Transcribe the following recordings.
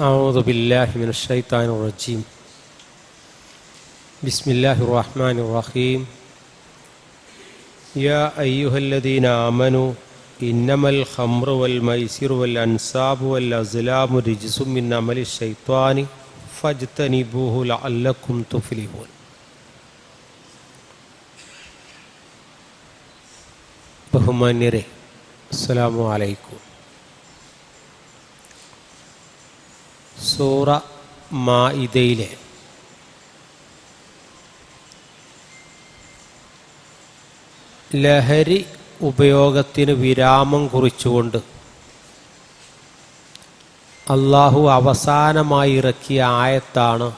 أعوذ بالله من الشيطان الرجيم بسم الله الرحمن الرحيم يا أيها الذين آمنوا إنما الخمر والميسر والأنصاب والأزلام رجس من عمل الشيطان فاجتنبوه لعلكم تفلحون ബഹുമാന്യരെ അസ്സലാമു അലൈക്കും സൂറ മാഇദയിലെ ലഹരി ഉപയോഗത്തിന് വിരാമം കുറിച്ചുകൊണ്ട് അള്ളാഹു അവസാനമായി ഇറക്കിയ ആയത്താണ്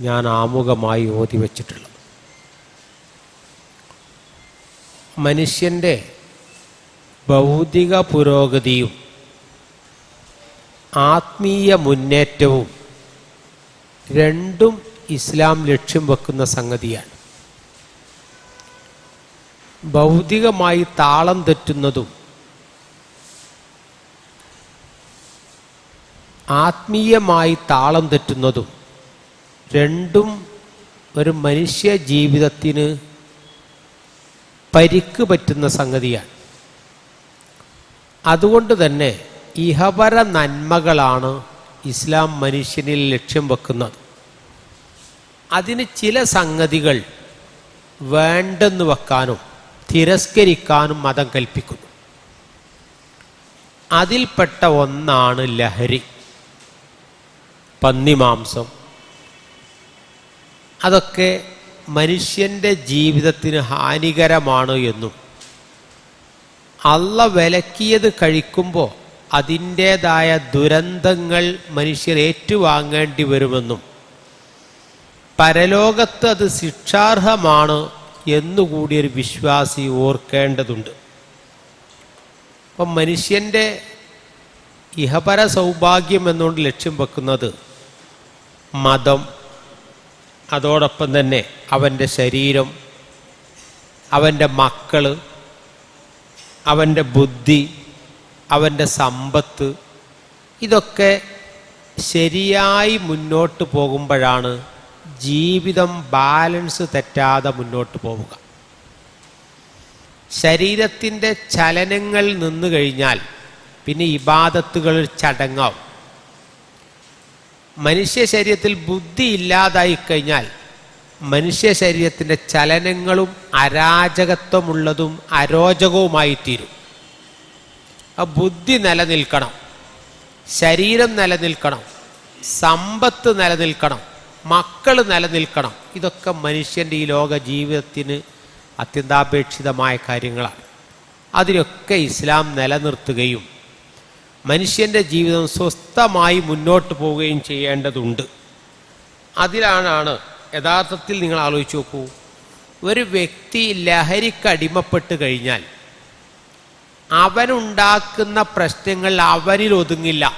ഞാൻ ആമുഖമായി ഓതി വച്ചിട്ടുള്ളത്. മനുഷ്യന്റെ ഭൗതിക പുരോഗതിയും ആത്മീയ മുന്നേറ്റവും രണ്ടും ഇസ്ലാം ലക്ഷ്യം വെക്കുന്ന സംഗതിയാണ്. ഭൗതികമായി താളം തെറ്റുന്നതും ആത്മീയമായി താളം തെറ്റുന്നതും രണ്ടും ഒരു മനുഷ്യ ജീവിതത്തിന് പരിക്ക് പറ്റുന്ന സംഗതിയാണ്. അതുകൊണ്ട് തന്നെ ഇഹപര നന്മകളാണ് ഇസ്ലാം മനുഷ്യനിൽ ലക്ഷ്യം വെക്കുന്നത്. അതിന് ചില സംഗതികൾ വേണ്ടെന്ന് വെക്കാനും തിരസ്കരിക്കാനും മതം കൽപ്പിക്കുന്നു. അതിൽപ്പെട്ട ഒന്നാണ് ലഹരി. പന്നിമാംസം അതൊക്കെ മനുഷ്യന്റെ ജീവിതത്തിന് ഹാനികരമാണ് എന്നും. അള്ള വിലക്കിയത് കഴിക്കുമ്പോൾ അതിന്റേതായ ദുരന്തങ്ങൾ മനുഷ്യർ ഏറ്റുവാങ്ങേണ്ടി വരുമെന്നും പരലോകത്ത് അത് ശിക്ഷാർഹമാണ് എന്നുകൂടി ഒരു വിശ്വാസി ഓർക്കേണ്ടതുണ്ട്. അപ്പം മനുഷ്യന്റെ ഇഹപര സൗഭാഗ്യം എന്നുകൊണ്ട് ലക്ഷ്യം വെക്കുന്നത് മതം അതോടൊപ്പം തന്നെ അവന്റെ ശരീരം അവന്റെ മക്കൾ അവന്റെ ബുദ്ധി അവന്റെ സമ്പത്ത് ഇതൊക്കെ ശരിയായി മുന്നോട്ട് പോകുമ്പോഴാണ് ജീവിതം ബാലൻസ് തെറ്റാതെ മുന്നോട്ട് പോവുക. ശരീരത്തിന്റെ ചലനങ്ങൾ നിന്നു കഴിഞ്ഞാൽ പിന്നെ ഇബാദത്തുകൾ ചടങ്ങാവും. മനുഷ്യ ശരീരത്തിൽ ബുദ്ധി ഇല്ലാതായി കഴിഞ്ഞാൽ മനുഷ്യ ശരീരത്തിന്റെ ചലനങ്ങളും അരാജകത്വമുള്ളതും അരോചകവുമായി തീരും ആ ബുദ്ധി നിലനിൽക്കണം. ശരീരം നിലനിൽക്കണം. സമ്പത്ത് നിലനിൽക്കണം. മക്കൾ നിലനിൽക്കണം. ഇതൊക്കെ മനുഷ്യന്റെ ഈ ലോക ജീവിതത്തിന് അത്യന്താപേക്ഷിതമായ കാര്യങ്ങളാണ്. അതിനൊക്കെ ഇസ്ലാം നിലനിർത്തുകയും മനുഷ്യന്റെ ജീവിതം സ്വസ്ഥമായി മുന്നോട്ട് പോവുകയും ചെയ്യേണ്ടതുണ്ട്. അതിലാണ് യഥാർത്ഥത്തിൽ നിങ്ങൾ ആലോചിച്ച് നോക്കൂ. ഒരു വ്യക്തി ലഹരിക്ക് അടിമപ്പെട്ട് കഴിഞ്ഞാൽ അവനുണ്ടാക്കുന്ന പ്രശ്നങ്ങൾ അവനിൽ ഒതുങ്ങില്ല.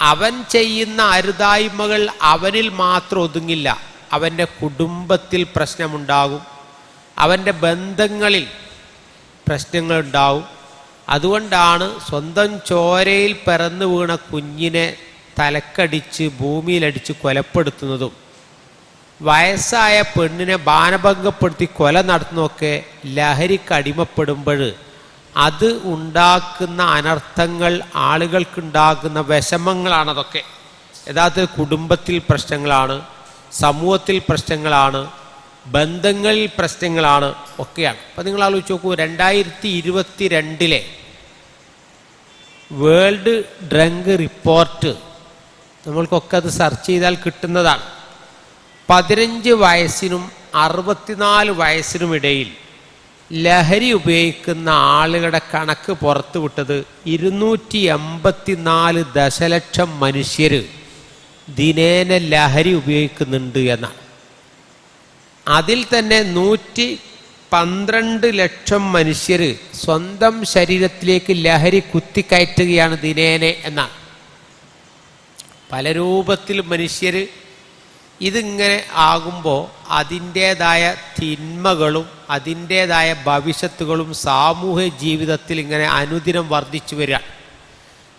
അവൻ ചെയ്യുന്ന അരുതായ്മകൾ അവനിൽ മാത്രം ഒതുങ്ങില്ല. അവന്റെ കുടുംബത്തിൽ പ്രശ്നമുണ്ടാകും. അവന്റെ ബന്ധങ്ങളിൽ പ്രശ്നങ്ങളുണ്ടാവും അതുകൊണ്ടാണ് സ്വന്തം ചോരയിൽ പിറന്നു വീണ കുഞ്ഞിനെ തലക്കടിച്ച് ഭൂമിയിലടിച്ച് കൊലപ്പെടുത്തുന്നതും വയസ്സായ പെണ്ണിനെ ബാനഭംഗപ്പെടുത്തി കൊല നടത്തുന്നൊക്കെ ലഹരിക്ക് അടിമപ്പെടുമ്പോൾ അത് ഉണ്ടാക്കുന്ന അനർത്ഥങ്ങൾ ആളുകൾക്കുണ്ടാക്കുന്ന വിഷമങ്ങളാണതൊക്കെ യഥാർത്ഥത്തിൽ കുടുംബത്തിൽ പ്രശ്നങ്ങളാണ് സമൂഹത്തിൽ പ്രശ്നങ്ങളാണ് ബന്ധങ്ങളിൽ പ്രശ്നങ്ങളാണ് ഒക്കെയാണ്. അപ്പം നിങ്ങൾ ആലോചിച്ച് നോക്കൂ രണ്ടായിരത്തി ഇരുപത്തി രണ്ടിലെ വേൾഡ് ഡ്രങ്ക് റിപ്പോർട്ട് നമ്മൾക്കൊക്കെ അത് സെർച്ച് ചെയ്താൽ കിട്ടുന്നതാണ്. പതിനഞ്ച് വയസ്സിനും അറുപത്തിനാല് വയസ്സിനും ഇടയിൽ ലഹരി ഉപയോഗിക്കുന്ന ആളുകളുടെ കണക്ക് പുറത്തുവിട്ടത് ഇരുന്നൂറ്റി എൺപത്തിനാല് ദശലക്ഷം മനുഷ്യർ ദിനേന ലഹരി ഉപയോഗിക്കുന്നുണ്ട് എന്നാണ്. അതിൽ തന്നെ നൂറ്റി പന്ത്രണ്ട് ലക്ഷം മനുഷ്യർ സ്വന്തം ശരീരത്തിലേക്ക് ലഹരി കുത്തിക്കയറ്റുകയാണ് ദിനേനെ എന്നാണ്. പല രൂപത്തിൽ മനുഷ്യർ ഇതിങ്ങനെ ആകുമ്പോൾ അതിന്റേതായ തിന്മകളും അതിന്റേതായ ഭവിഷ്യത്തുകളും സാമൂഹ്യ ജീവിതത്തിൽ ഇങ്ങനെ അനുദിനം വർദ്ധിച്ചു വരിക.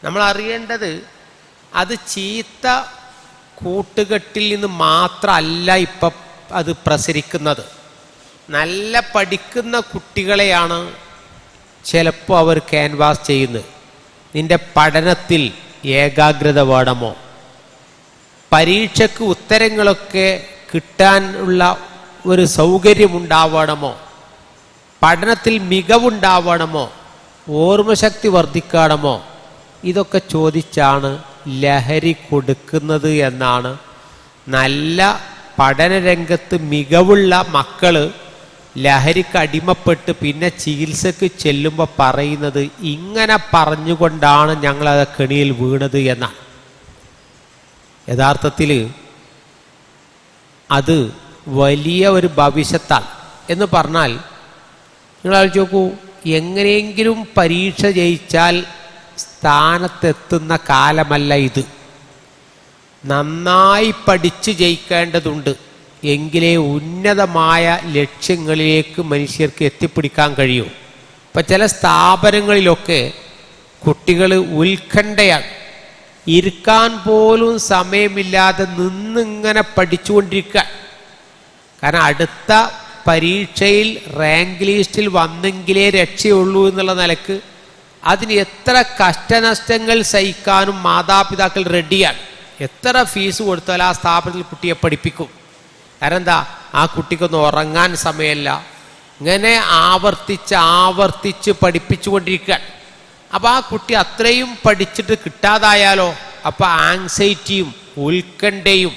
നമ്മൾ അറിയേണ്ടത് അത് ചീത്ത കൂട്ടുകെട്ടിൽ നിന്ന് മാത്രമല്ല ഇപ്പം അത് പ്രസരിക്കുന്നത്. നല്ല പഠിക്കുന്ന കുട്ടികളെയാണ് ചിലപ്പോൾ അവർ ക്യാൻവാസ് ചെയ്യുന്നത്. നിന്റെ പഠനത്തിൽ ഏകാഗ്രത വേണമോ? പരീക്ഷയ്ക്ക് ഉത്തരങ്ങളൊക്കെ കിട്ടാനുള്ള ഒരു സൗകര്യമുണ്ടാവണമോ? പഠനത്തിൽ മികവുണ്ടാവണമോ? ഓർമ്മശക്തി വർദ്ധിക്കണമോ? ഇതൊക്കെ ചോദിച്ചാണ് ലഹരി കൊടുക്കുന്നത് എന്നാണ്. നല്ല പഠനരംഗത്ത് മികവുള്ള മക്കൾ ലഹരിക്ക് അടിമപ്പെട്ട് പിന്നെ ചികിത്സക്ക് ചെല്ലുമ്പോൾ പറയുന്നത് ഇങ്ങനെ പറഞ്ഞുകൊണ്ടാണ് ഞങ്ങളത് കെണിയിൽ വീണത് എന്നാണ്. യഥാർത്ഥത്തിൽ അത് വലിയ ഒരു ഭവിഷ്യത്താണ് എന്ന് പറഞ്ഞാൽ നിങ്ങൾ ആലോചിച്ച് നോക്കൂ എങ്ങനെയെങ്കിലും പരീക്ഷ ജയിച്ചാൽ സ്ഥാനത്തെത്തുന്ന കാലമല്ല ഇത്. നന്നായി പഠിച്ച് ജയിക്കേണ്ടതുണ്ട്. എങ്കിലേ ഉന്നതമായ ലക്ഷ്യങ്ങളിലേക്ക് മനുഷ്യർക്ക് എത്തിപ്പിടിക്കാൻ കഴിയൂ. ഇപ്പം ചില സ്ഥാപനങ്ങളിലൊക്കെ കുട്ടികൾ ഉത്കണ്ഠയാണ് ഇരിക്കാൻ പോലും സമയമില്ലാതെ നിന്നിങ്ങനെ പഠിച്ചുകൊണ്ടിരിക്കുക. കാരണം അടുത്ത പരീക്ഷയിൽ റാങ്ക് ലിസ്റ്റിൽ വന്നെങ്കിലേ രക്ഷയുള്ളൂ എന്നുള്ള നിലയ്ക്ക് അതിന് എത്ര കഷ്ടനഷ്ടങ്ങൾ സഹിക്കാനും മാതാപിതാക്കൾ റെഡിയാണ് എത്ര ഫീസ് കൊടുത്താൽ ആ സ്ഥാപനത്തിൽ കുട്ടിയെ പഠിപ്പിക്കും. കാരണം എന്താ? ആ കുട്ടിക്കൊന്നും ഉറങ്ങാൻ സമയമല്ല. ഇങ്ങനെ ആവർത്തിച്ച് ആവർത്തിച്ച് പഠിപ്പിച്ചുകൊണ്ടിരിക്കുക. അപ്പോൾ ആ കുട്ടി അത്രയും പഠിച്ചിട്ട് കിട്ടാതായാലോ? അപ്പോൾ ആങ്സൈറ്റിയും ഉത്കണ്ഠയും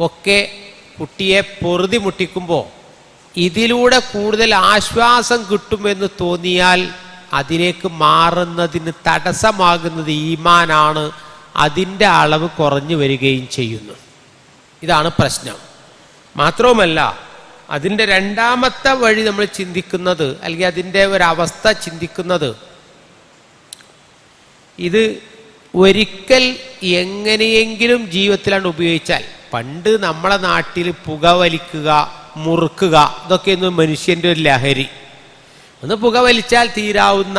ഒക്കെ കുട്ടിയെ പൊറുതി മുട്ടിക്കുമ്പോൾ ഇതിലൂടെ കൂടുതൽ ആശ്വാസം കിട്ടുമെന്ന് തോന്നിയാൽ അതിലേക്ക് മാറുന്നതിന് തടസ്സമാകുന്നത് ഈമാനാണ്. അതിന്റെ അളവ് കുറഞ്ഞു വരികയും ചെയ്യുന്നു. ഇതാണ് പ്രശ്നം. മാത്രവുമല്ല അതിന്റെ രണ്ടാമത്തെ വഴി നമ്മൾ ചിന്തിക്കുന്നത് അല്ലെങ്കിൽ അതിന്റെ ഒരവസ്ഥ ചിന്തിക്കുന്നത് ഇത് ഒരിക്കൽ എങ്ങനെയെങ്കിലും ജീവിതത്തിലാണ് ഉപയോഗിച്ചാൽ പണ്ട് നമ്മളെ നാട്ടിൽ പുകവലിക്കുക മുറുക്കുക ഇതൊക്കെയൊന്നും മനുഷ്യന്റെ ഒരു ലഹരി. ഒന്ന് പുകവലിച്ചാൽ തീരാവുന്ന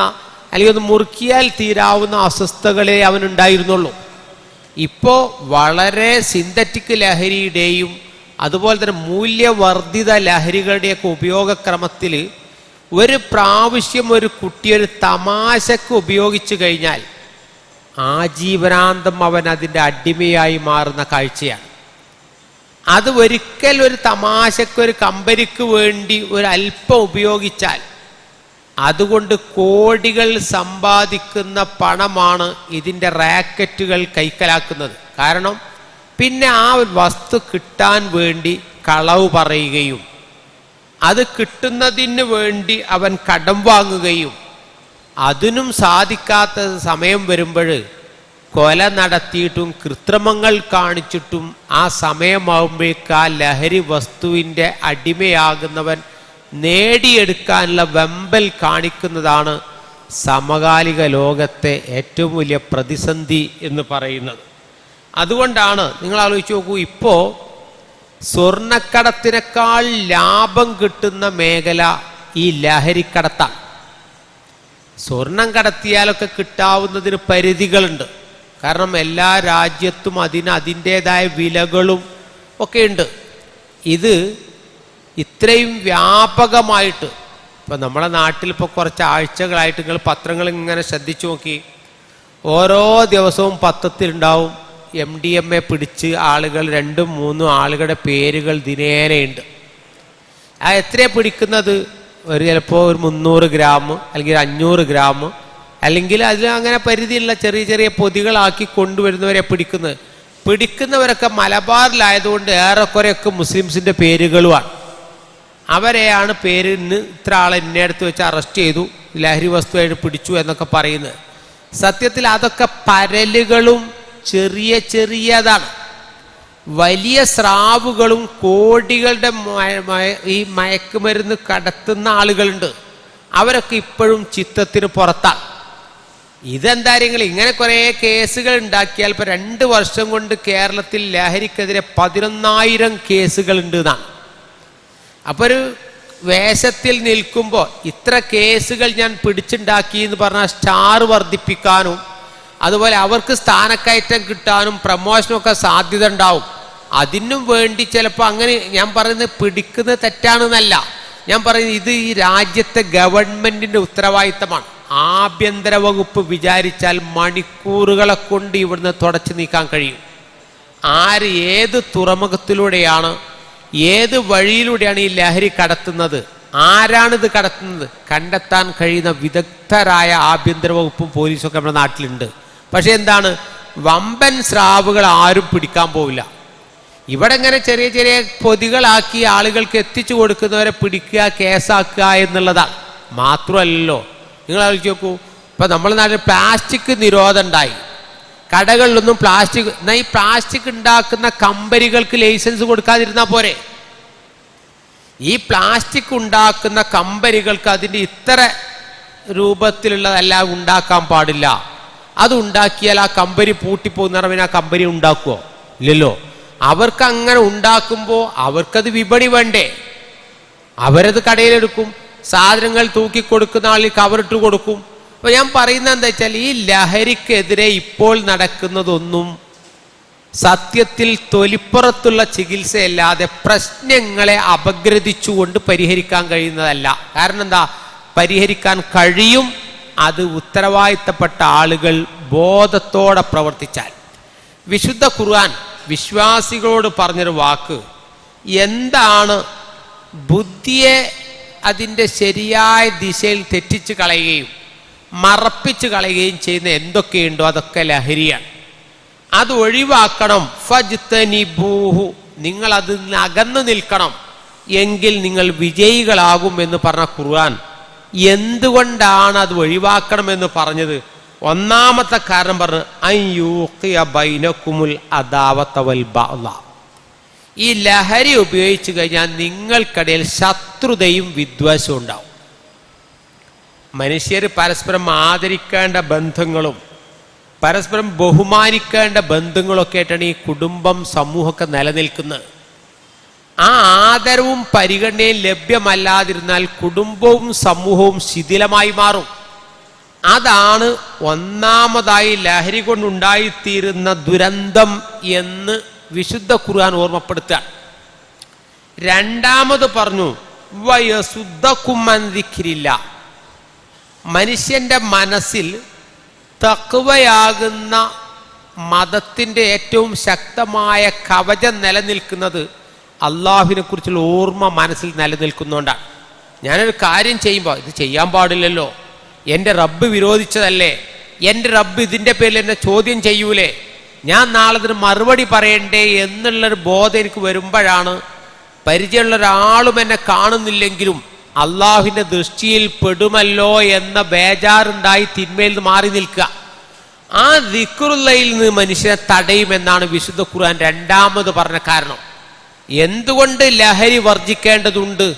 അല്ലെങ്കിൽ ഒന്ന് മുറുക്കിയാൽ തീരാവുന്ന അസ്വസ്ഥകളെ അവനുണ്ടായിരുന്നുള്ളൂ ഇപ്പോൾ വളരെ സിന്തറ്റിക് ലഹരിയുടെയും അതുപോലെ തന്നെ മൂല്യവർദ്ധിത ലഹരികളുടെയൊക്കെ ഉപയോഗക്രമത്തിൽ ഒരു പ്രാവശ്യം ഒരു കുട്ടിയൊരു തമാശക്ക് ഉപയോഗിച്ചു കഴിഞ്ഞാൽ ആജീവനാന്തം അവൻ അതിന്റെ അടിമയായി മാറുന്ന കാഴ്ചയാണ്. അത് ഒരിക്കൽ ഒരു തമാശക്കൊരു കമ്പനിക്ക് വേണ്ടി ഒരു അല്പം ഉപയോഗിച്ചാൽ അതുകൊണ്ട് കോടികൾ സമ്പാദിക്കുന്ന പണമാണ് ഇതിന്റെ റാക്കറ്റുകൾ കൈക്കലാക്കുന്നത്. കാരണം പിന്നെ ആ വസ്തു കിട്ടാൻ വേണ്ടി കളവ് പറയുകയും അത് കിട്ടുന്നതിന് വേണ്ടി അവൻ കടം വാങ്ങുകയും അതിനും സാധിക്കാത്ത സമയം വരുമ്പോൾ കൊല നടത്തിയിട്ടും കൃത്രിമങ്ങൾ കാണിച്ചിട്ടും ആ സമയമാകുമ്പോഴേക്ക് ആ ലഹരി വസ്തുവിന്റെ അടിമയാകുന്നവൻ നേടിയെടുക്കാനുള്ള വെമ്പൽ കാണിക്കുന്നതാണ് സമകാലിക ലോകത്തെ ഏറ്റവും വലിയ പ്രതിസന്ധി എന്ന് പറയുന്നത്. അതുകൊണ്ടാണ് നിങ്ങൾ ആലോചിച്ച് നോക്കൂ ഇപ്പോൾ സ്വർണക്കടത്തിനേക്കാൾ ലാഭം കിട്ടുന്ന മേഖല ഈ ലഹരിക്കടത്താണ്. സ്വർണം കടത്തിയാലൊക്കെ കിട്ടാവുന്നതിന് പരിധികളുണ്ട്. കാരണം എല്ലാ രാജ്യത്തും അതിന് അതിന്റേതായ വിലകളും ഒക്കെ ഉണ്ട് ഇത് ഇത്രയും വ്യാപകമായിട്ട് ഇപ്പം നമ്മുടെ നാട്ടിൽ ഇപ്പോൾ കുറച്ച് ആഴ്ചകളായിട്ട് നിങ്ങൾ പത്രങ്ങൾ ഇങ്ങനെ ശ്രദ്ധിച്ചു നോക്കി. ഓരോ ദിവസവും പത്രത്തിലുണ്ടാവും എം ഡി എം എ പിടിച്ച് ആളുകൾ രണ്ടും മൂന്നും ആളുകളുടെ പേരുകൾ ദിനേനയുണ്ട്. ആ എത്രയാണ് പിടിക്കുന്നത്? ഒരു ചിലപ്പോൾ ഒരു മുന്നൂറ് ഗ്രാം അല്ലെങ്കിൽ അഞ്ഞൂറ് ഗ്രാം അല്ലെങ്കിൽ അതിൽ അങ്ങനെ പരിധിയുള്ള ചെറിയ ചെറിയ പൊതികളാക്കി കൊണ്ടുവരുന്നവരെ പിടിക്കുന്നത്. പിടിക്കുന്നവരൊക്കെ മലബാറിലായതുകൊണ്ട് ഏറെക്കുറെയൊക്കെ മുസ്ലിംസിന്റെ പേരുകളുമാണ്. അവരെയാണ് പേര് ഇന്ന് ഇത്ര ആളെ ഇന്നയിടത്ത് വെച്ച് അറസ്റ്റ് ചെയ്തു ലഹരി വസ്തുവായിട്ട് പിടിച്ചു എന്നൊക്കെ പറയുന്നത്. സത്യത്തിൽ അതൊക്കെ പരലുകളും ചെറിയ ചെറിയതാണ്. വലിയ സ്രാവുകളും കോടികളുടെ ഈ മയക്കുമരുന്ന് കടത്തുന്ന ആളുകളുണ്ട്. അവരൊക്കെ ഇപ്പോഴും ചിത്തത്തിന് പുറത്താണ് ഇതെന്തായാലും ഇങ്ങനെ കുറേ കേസുകൾ ഉണ്ടാക്കിയാൽ ഇപ്പൊ രണ്ട് വർഷം കൊണ്ട് കേരളത്തിൽ ലഹരിക്കെതിരെ പതിനൊന്നായിരം കേസുകൾ ഉണ്ട് എന്നാണ് അപ്പൊ ഒരു വേഷത്തിൽ നിൽക്കുമ്പോൾ ഇത്ര കേസുകൾ ഞാൻ പിടിച്ചുണ്ടാക്കി എന്ന് പറഞ്ഞാൽ സ്റ്റാർ വർദ്ധിപ്പിക്കാനും അതുപോലെ അവർക്ക് സ്ഥാനക്കയറ്റം കിട്ടാനും പ്രമോഷനും ഒക്കെ സാധ്യത ഉണ്ടാവും അതിനും വേണ്ടി ചിലപ്പോൾ അങ്ങനെ ഞാൻ പറയുന്നത് പിടിക്കുന്നത് തെറ്റാണെന്നല്ല. ഞാൻ പറയുന്നത് ഇത് ഈ രാജ്യത്തെ ഗവൺമെന്റിന്റെ ഉത്തരവാദിത്തമാണ്. ആഭ്യന്തര വകുപ്പ് വിചാരിച്ചാൽ മണിക്കൂറുകളെ കൊണ്ട് ഇവിടുന്ന് തുടച്ചു നീക്കാൻ കഴിയും. ആര് ഏത് തുറമുഖത്തിലൂടെയാണ് ഏത് വഴിയിലൂടെയാണ് ഈ ലഹരി കടത്തുന്നത് ആരാണിത് കടത്തുന്നത്? കണ്ടെത്താൻ കഴിയുന്ന വിദഗ്ധരായ ആഭ്യന്തര വകുപ്പും പോലീസും ഒക്കെ നമ്മുടെ നാട്ടിലുണ്ട്. പക്ഷെ എന്താണ്? വമ്പൻ സ്രാവുകൾ ആരും പിടിക്കാൻ പോവില്ല. ഇവിടെ ഇങ്ങനെ ചെറിയ ചെറിയ പൊതികളാക്കി ആളുകൾക്ക് എത്തിച്ചു കൊടുക്കുന്നവരെ പിടിക്കുക കേസാക്കുക എന്നുള്ളതാണ് മാത്രമല്ലല്ലോ. നിങ്ങൾ ആലോചിച്ച് നോക്കൂ. ഇപ്പൊ നമ്മുടെ നാട്ടിൽ പ്ലാസ്റ്റിക് നിരോധം ഉണ്ടായി. കടകളിലൊന്നും പ്ലാസ്റ്റിക് എന്നാൽ ഈ പ്ലാസ്റ്റിക് ഉണ്ടാക്കുന്ന കമ്പനികൾക്ക് ലൈസൻസ് കൊടുക്കാതിരുന്നാൽ പോരെ? ഈ പ്ലാസ്റ്റിക് ഉണ്ടാക്കുന്ന കമ്പനികൾക്ക് അതിന്റെ ഇത്ര രൂപത്തിലുള്ളതെല്ലാം ഉണ്ടാക്കാൻ പാടില്ല. അത് ഉണ്ടാക്കിയാൽ ആ കമ്പനി പൂട്ടിപ്പോകുന്ന പറഞ്ഞാൽ ആ കമ്പനി ഉണ്ടാക്കുമോ ഇല്ലല്ലോ. അവർക്ക് അങ്ങനെ ഉണ്ടാക്കുമ്പോൾ അവർക്കത് വിപണി വേണ്ടേ? അവരത് കടയിലെടുക്കും സാധനങ്ങൾ തൂക്കി കൊടുക്കുന്ന ആളിൽ കവറിട്ട് കൊടുക്കും. അപ്പൊ ഞാൻ പറയുന്നത് എന്താ വെച്ചാൽ ഈ ലഹരിക്കെതിരെ ഇപ്പോൾ നടക്കുന്നതൊന്നും സത്യത്തിൽ തൊലിപ്പുറത്തുള്ള ചികിത്സയല്ലാതെ പ്രശ്നങ്ങളെ അപഗ്രഥിച്ചുകൊണ്ട് പരിഹരിക്കാൻ കഴിയുന്നതല്ല. കാരണം എന്താ? പരിഹരിക്കാൻ കഴിയും അത് ഉത്തരവാദിത്തപ്പെട്ട ആളുകൾ ബോധത്തോടെ പ്രവർത്തിച്ചാൽ. വിശുദ്ധ ഖുർആൻ വിശ്വാസികളോട് പറഞ്ഞൊരു വാക്ക് എന്താണ് ബുദ്ധിയെ അതിന്റെ ശരിയായ ദിശയിൽ തെറ്റിച്ച് കളയുകയും മറപ്പിച്ച് കളയുകയും ചെയ്യുന്ന എന്തൊക്കെയുണ്ടോ അതൊക്കെ ലഹരിയാണ്. അത് ഒഴിവാക്കണം. ഫജ്തനിബൂഹു. നിങ്ങൾ അതിൽ നിന്ന് അകന്നു നിൽക്കണം. എങ്കിൽ നിങ്ങൾ വിജയികളാകും എന്ന് പറഞ്ഞ ഖുർആൻ എന്തുകൊണ്ടാണ് അത് ഒഴിവാക്കണമെന്ന് പറഞ്ഞത്? ഒന്നാമത്തെ കാരണം പറഞ്ഞു ബൈനക്കുമുൽ അദാവത്തവൽ. ഈ ലഹരി ഉപയോഗിച്ചു കഴിഞ്ഞാൽ നിങ്ങൾക്കിടയിൽ ശത്രുതയും വിദ്വേഷവും ഉണ്ടാവും. മനുഷ്യർ പരസ്പരം ആദരിക്കേണ്ട ബന്ധങ്ങളും പരസ്പരം ബഹുമാനിക്കേണ്ട ബന്ധങ്ങളൊക്കെ ആയിട്ടാണ് ഈ കുടുംബം സമൂഹമൊക്കെ നിലനിൽക്കുന്നത്. ആ ആദരവും പരിഗണനയും ലഭ്യമല്ലാതിരുന്നാൽ കുടുംബവും സമൂഹവും ശിഥിലമായി മാറും. അതാണ് ഒന്നാമതായി ലഹരി കൊണ്ടുണ്ടായിത്തീരുന്ന ദുരന്തം എന്ന് വിശുദ്ധ ഖുർആൻ ഓർമ്മപ്പെടുത്തുക. രണ്ടാമത് പറഞ്ഞു വയസുദ്ധക്കുമന്തിക്കില്ല മനുഷ്യന്റെ മനസ്സിൽ തക്കുവയാകുന്ന മതത്തിന്റെ ഏറ്റവും ശക്തമായ കവചം നിലനിൽക്കുന്നത് അള്ളാഹുവിനെ കുറിച്ചുള്ള ഓർമ്മ മനസ്സിൽ നിലനിൽക്കുന്നതുകൊണ്ടാണ് ഞാനൊരു കാര്യം ചെയ്യുമ്പോൾ ഇത് ചെയ്യാൻ പാടില്ലല്ലോ. എന്റെ റബ്ബ് വിരോധിച്ചതല്ലേ? എന്റെ റബ്ബ് ഇതിന്റെ പേരിൽ എന്നെ ചോദ്യം ചെയ്യൂലേ? ഞാൻ നാളെ ഇതിന് മറുപടി പറയണ്ടേ എന്നുള്ളൊരു ബോധം എനിക്ക് വരുമ്പോഴാണ് പരിചയമുള്ള ഒരാളും എന്നെ കാണുന്നില്ലെങ്കിലും അള്ളാഹുവിന്റെ ദൃഷ്ടിയിൽ പെടുമല്ലോ എന്ന ബേജാറുണ്ടായി തിന്മയിൽ നിന്ന് മാറി നിൽക്കുക. ആ ദിക്കുറുള്ളയിൽ നിന്ന് മനുഷ്യനെ തടയുമെന്നാണ് വിശുദ്ധ ഖുർആൻ രണ്ടാമത് പറഞ്ഞ കാരണം. എന്തുകൊണ്ട് ലഹരി വർജിക്കേണ്ടതുണ്ട്?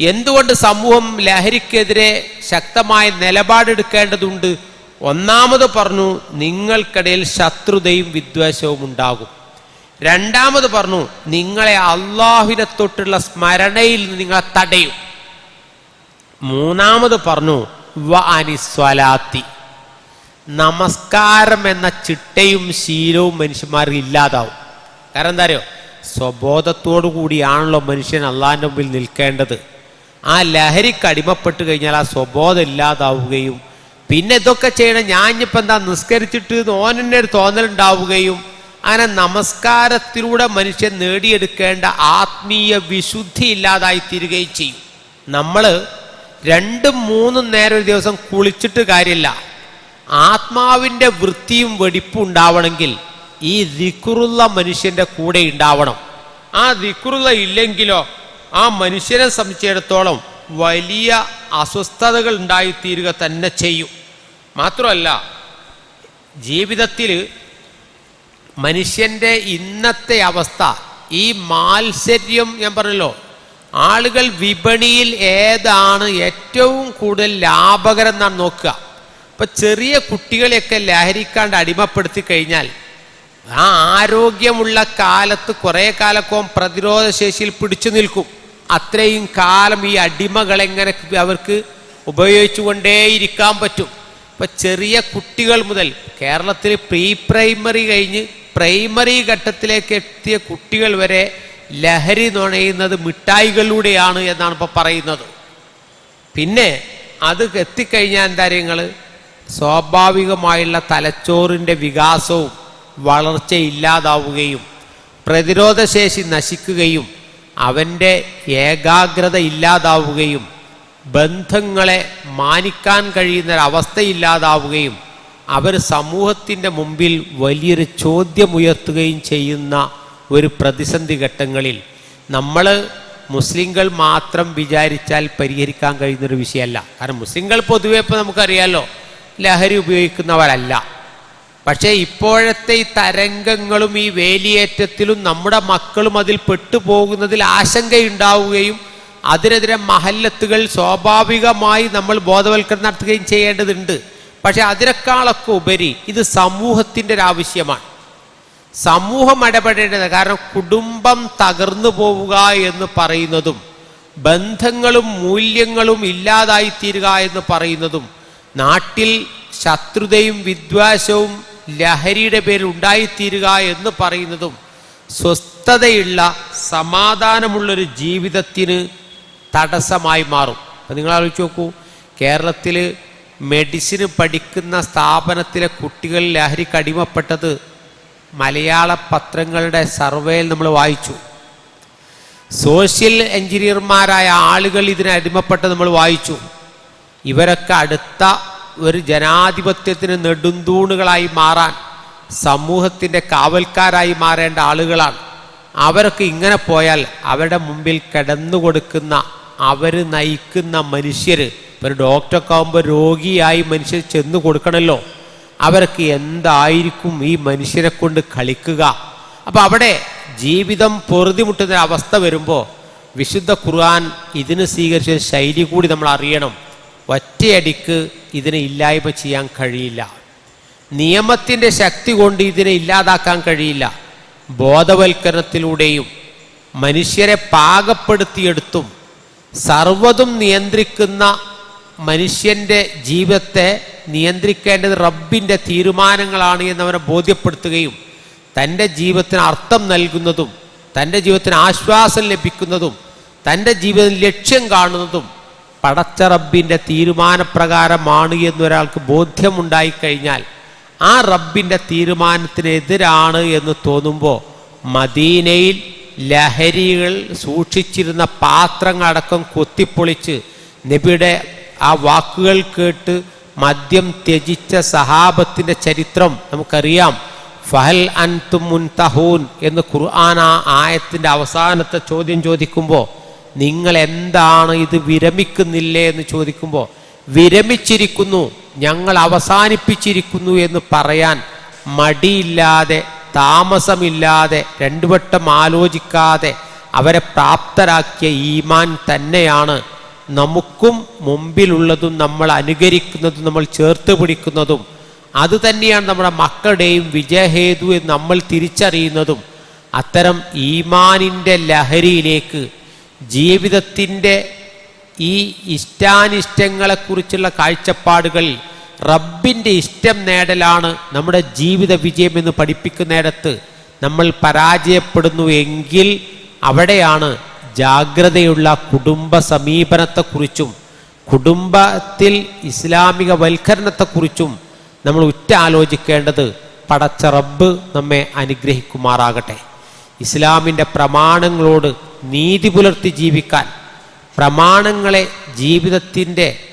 എന്തുകൊണ്ട് സമൂഹം ലഹരിക്കെതിരെ ശക്തമായ നിലപാടെടുക്കേണ്ടതുണ്ട്? ഒന്നാമത് പറഞ്ഞു നിങ്ങൾക്കിടയിൽ ശത്രുതയും വിദ്വേഷവും ഉണ്ടാകും. രണ്ടാമത് പറഞ്ഞു നിങ്ങളെ അള്ളാഹുവിനെ തൊട്ടുള്ള സ്മരണയിൽ നിങ്ങളെ തടയും. മൂന്നാമത് പറഞ്ഞു വ നമസ്കാരം എന്ന ചിട്ടയും ശീലവും മനുഷ്യന്മാർക്ക് ഇല്ലാതാവും. കാരണം എന്താ അറിയോ? സ്വബോധത്തോടു കൂടിയാണല്ലോ മനുഷ്യൻ അള്ളാഹിന്റെ മുമ്പിൽ നിൽക്കേണ്ടത്. ആ ലഹരിക്ക് അടിമപ്പെട്ട് കഴിഞ്ഞാൽ ആ സ്വബോധം ഇല്ലാതാവുകയും പിന്നെ ഇതൊക്കെ ചെയ്യണം ഞാൻ ഇനിയിപ്പോൾ എന്താ നിസ്കരിച്ചിട്ട് ഓനെന്നെ ഒരു തോന്നലുണ്ടാവുകയും അങ്ങനെ നമസ്കാരത്തിലൂടെ മനുഷ്യൻ നേടിയെടുക്കേണ്ട ആത്മീയ വിശുദ്ധി ഇല്ലാതായി തീരുകയും ചെയ്യും. നമ്മൾ രണ്ടും മൂന്നും നേരം ഒരു ദിവസം കുളിച്ചിട്ട് കാര്യമില്ല. ആത്മാവിന്റെ വൃത്തിയും വെടിപ്പും ഉണ്ടാവണമെങ്കിൽ ഈ ദിക്കുറുള്ള മനുഷ്യന്റെ കൂടെ ഉണ്ടാവണം. ആ ദിക്കുറുള്ള ഇല്ലെങ്കിലോ ആ മനുഷ്യനെ സംബന്ധിച്ചിടത്തോളം വലിയ അസ്വസ്ഥതകൾ ഉണ്ടായിത്തീരുക തന്നെ ചെയ്യും. മാത്രമല്ല ജീവിതത്തിൽ മനുഷ്യന്റെ ഇന്നത്തെ അവസ്ഥ ഈ മാത്സര്യം ഞാൻ പറഞ്ഞല്ലോ ആളുകൾ വിപണിയിൽ ഏതാണ് ഏറ്റവും കൂടുതൽ ലാഭകരം എന്നാണ് നോക്കുക. ഇപ്പൊ ചെറിയ കുട്ടികളെയൊക്കെ ലഹരിക്കാണ്ട് അടിമപ്പെടുത്തി കഴിഞ്ഞാൽ ആ ആരോഗ്യമുള്ള കാലത്ത് കുറെ കാലക്കോം പ്രതിരോധ ശേഷിയിൽ പിടിച്ചു നിൽക്കും. അത്രയും കാലം ഈ അടിമകളെങ്ങനെ അവർക്ക് ഉപയോഗിച്ചുകൊണ്ടേയിരിക്കാൻ പറ്റും. ഇപ്പൊ ചെറിയ കുട്ടികൾ മുതൽ കേരളത്തിൽ പ്രീ പ്രൈമറി കഴിഞ്ഞ് പ്രൈമറി ഘട്ടത്തിലേക്ക് എത്തിയ കുട്ടികൾ വരെ ലഹരി നുണയുന്നത് മിഠായികളിലൂടെയാണ് എന്നാണ് ഇപ്പോൾ പറയുന്നത്. പിന്നെ അത് എത്തിക്കഴിഞ്ഞാൽ എന്താ നിങ്ങൾ സ്വാഭാവികമായുള്ള തലച്ചോറിന്റെ വികാസവും വളർച്ച ഇല്ലാതാവുകയും പ്രതിരോധശേഷി നശിക്കുകയും അവന്റെ ഏകാഗ്രത ഇല്ലാതാവുകയും ബന്ധങ്ങളെ മാനിക്കാൻ കഴിയുന്നൊരവസ്ഥയില്ലാതാവുകയും അവർ സമൂഹത്തിന്റെ മുമ്പിൽ വലിയൊരു ചോദ്യമുയർത്തുകയും ചെയ്യുന്ന ഒരു പ്രതിസന്ധി ഘട്ടങ്ങളിൽ നമ്മൾ മുസ്ലിങ്ങൾ മാത്രം വിചാരിച്ചാൽ പരിഹരിക്കാൻ കഴിയുന്നൊരു വിഷയമല്ല. കാരണം മുസ്ലിങ്ങൾ പൊതുവെ ഇപ്പോൾ നമുക്കറിയാമല്ലോ ലഹരി ഉപയോഗിക്കുന്നവരല്ല. പക്ഷേ ഇപ്പോഴത്തെ ഈ തരംഗങ്ങളും ഈ വേലിയേറ്റത്തിലും നമ്മുടെ മക്കളും അതിൽ പെട്ടുപോകുന്നതിൽ ആശങ്കയുണ്ടാവുകയും അതിനെതിരെ മഹല്ലത്തുകൾ സ്വാഭാവികമായി നമ്മൾ ബോധവൽക്കരണം നടത്തുകയും ചെയ്യേണ്ടതുണ്ട്. പക്ഷെ അതിനേക്കാളൊക്കെ ഉപരി ഇത് സമൂഹത്തിന്റെ ഒരു ആവശ്യമാണ്. സമൂഹം ഇടപെടേണ്ടത് കാരണം കുടുംബം തകർന്നു പോവുക എന്ന് പറയുന്നതും ബന്ധങ്ങളും മൂല്യങ്ങളും ഇല്ലാതായിത്തീരുക എന്ന് പറയുന്നതും നാട്ടിൽ ശത്രുതയും വിദ്വേഷവും ലഹരിയുടെ പേരിൽ ഉണ്ടായിത്തീരുക എന്ന് പറയുന്നതും സ്വസ്ഥതയുള്ള സമാധാനമുള്ളൊരു ജീവിതത്തിന് തടസ്സമായി മാറും. അപ്പം നിങ്ങൾ ആലോചിച്ച് നോക്കൂ കേരളത്തിൽ മെഡിസിൻ പഠിക്കുന്ന സ്ഥാപനത്തിലെ കുട്ടികൾ ലഹരിക്ക് അടിമപ്പെട്ടത് മലയാള പത്രങ്ങളുടെ സർവേയിൽ നമ്മൾ വായിച്ചു. സോഷ്യൽ എഞ്ചിനീയർമാരായ ആളുകൾ ഇതിന് അടിമപ്പെട്ട് നമ്മൾ വായിച്ചു. ഇവരൊക്കെ അടുത്ത ഒരു ജനാധിപത്യത്തിന് നെടുന്തൂണുകളായി മാറാൻ സമൂഹത്തിന്റെ കാവൽക്കാരായി മാറേണ്ട ആളുകളാണ്. അവരൊക്കെ ഇങ്ങനെ പോയാൽ അവരുടെ മുമ്പിൽ കിടന്നു കൊടുക്കുന്ന അവർ നയിക്കുന്ന മനുഷ്യർ ഒരു ഡോക്ടറൊക്കെ ആകുമ്പോൾ രോഗിയായി മനുഷ്യർ ചെന്ന് കൊടുക്കണമല്ലോ അവർക്ക് എന്തായിരിക്കും ഈ മനുഷ്യരെ കൊണ്ട് കളിക്കുക? അപ്പോൾ അവിടെ ജീവിതം പൊറുതിമുട്ടുന്ന അവസ്ഥ വരുമ്പോൾ വിശുദ്ധ ഖുർആൻ ഇതിന് സ്വീകരിച്ച ശൈലി കൂടി നമ്മൾ അറിയണം. ഒറ്റയടിക്ക് ഇതിനെ ഇല്ലായ്മ ചെയ്യാൻ കഴിയില്ല. നിയമത്തിന്റെ ശക്തി കൊണ്ട് ഇതിനെ ഇല്ലാതാക്കാൻ കഴിയില്ല. ബോധവൽക്കരണത്തിലൂടെയും മനുഷ്യരെ പാകപ്പെടുത്തിയെടുത്തും സർവതും നിയന്ത്രിക്കുന്ന മനുഷ്യന്റെ ജീവിതത്തെ നിയന്ത്രിക്കേണ്ടത് റബ്ബിന്റെ തീരുമാനങ്ങളാണ് എന്നവനെ ബോധ്യപ്പെടുത്തുകയും തന്റെ ജീവിതത്തിന് അർത്ഥം നൽകുന്നതും തന്റെ ജീവിതത്തിന് ആശ്വാസം ലഭിക്കുന്നതും തന്റെ ജീവിതം ലക്ഷ്യം കാണുന്നതും പടച്ച റബ്ബിന്റെ തീരുമാനപ്രകാരമാണ് എന്നൊരാൾക്ക് ബോധ്യമുണ്ടായിക്കഴിഞ്ഞാൽ ആ റബ്ബിന്റെ തീരുമാനത്തിനെതിരാണ് എന്ന് തോന്നുമ്പോൾ മദീനയിൽ ലഹരികൾ സൂക്ഷിച്ചിരുന്ന പാത്രങ്ങളടക്കം കൊത്തിപ്പൊളിച്ച് നബിയുടെ ആ വാക്കുകൾ കേട്ട് മദ്യം ത്യജിച്ച സഹാബത്തിന്റെ ചരിത്രം നമുക്കറിയാം. ഫഹൽ അൻതും മുൻതഹൂൻ എന്ന് ഖുർആൻ ആ ആയത്തിന്റെ അവസാനത്തെ ചോദ്യം ചോദിക്കുമ്പോൾ നിങ്ങൾ എന്താണ് ഇത് വിരമിക്കുന്നില്ലേ എന്ന് ചോദിക്കുമ്പോൾ വിരമിച്ചിരിക്കുന്നു ഞങ്ങൾ അവസാനിപ്പിച്ചിരിക്കുന്നു എന്ന് പറയാൻ മടിയില്ലാതെ താമസമില്ലാതെ രണ്ടുവട്ടം ആലോചിക്കാതെ അവരെ പ്രാപ്തരാക്കിയ ഈമാൻ തന്നെയാണ് നമുക്കും മുമ്പിലുള്ളതും നമ്മൾ അനുകരിക്കുന്നതും നമ്മൾ ചേർത്ത് പിടിക്കുന്നതും. അത് തന്നെയാണ് നമ്മുടെ മക്കളുടെയും വിജയഹേതു എന്ന് നമ്മൾ തിരിച്ചറിയുന്നതും. അത്തരം ഈമാനിന്റെ ലഹരിയിലേക്ക് ജീവിതത്തിന്റെ ഈ ഇഷ്ടാനിഷ്ടങ്ങളെക്കുറിച്ചുള്ള കാഴ്ചപ്പാടുകൾ റബ്ബിന്റെ ഇഷ്ടം നേടലാണ് നമ്മുടെ ജീവിത വിജയം എന്ന് പഠിപ്പിക്കുന്നിടത്ത് നമ്മൾ പരാജയപ്പെടുന്നു എങ്കിൽ അവിടെയാണ് ജാഗ്രതയുള്ള കുടുംബ സമീപനത്തെക്കുറിച്ചും കുടുംബത്തിൽ ഇസ്ലാമിക വൽക്കരണത്തെക്കുറിച്ചും നമ്മൾ ഉറ്റാലോചിക്കേണ്ടത് പടച്ച റബ്ബ് നമ്മെ അനുഗ്രഹിക്കുമാറാകട്ടെ. ഇസ്ലാമിന്റെ പ്രമാണങ്ങളോട് നീതി പുലർത്തി ജീവിക്കാൻ പ്രമാണങ്ങളെ ജീവിതത്തിന്റെ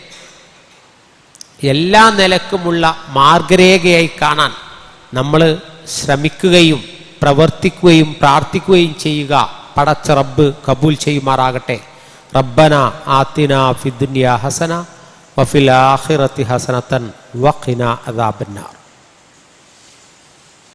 എല്ലാ നിലക്കുമുള്ള മാർഗരേഖയായി കാണാൻ നമ്മൾ ശ്രമിക്കുകയും പ്രവർത്തിക്കുകയും പ്രാർത്ഥിക്കുകയും ചെയ്യുക. പടച്ച റബ്ബ് കബൂൽ ചെയ്യുമാറാകട്ടെ. റബ്ബന ആത്തിന ഫിദുന്യ ഹസന വഫിൽ ഹസനത്തൻ വഖിന അദാബന്നാർ.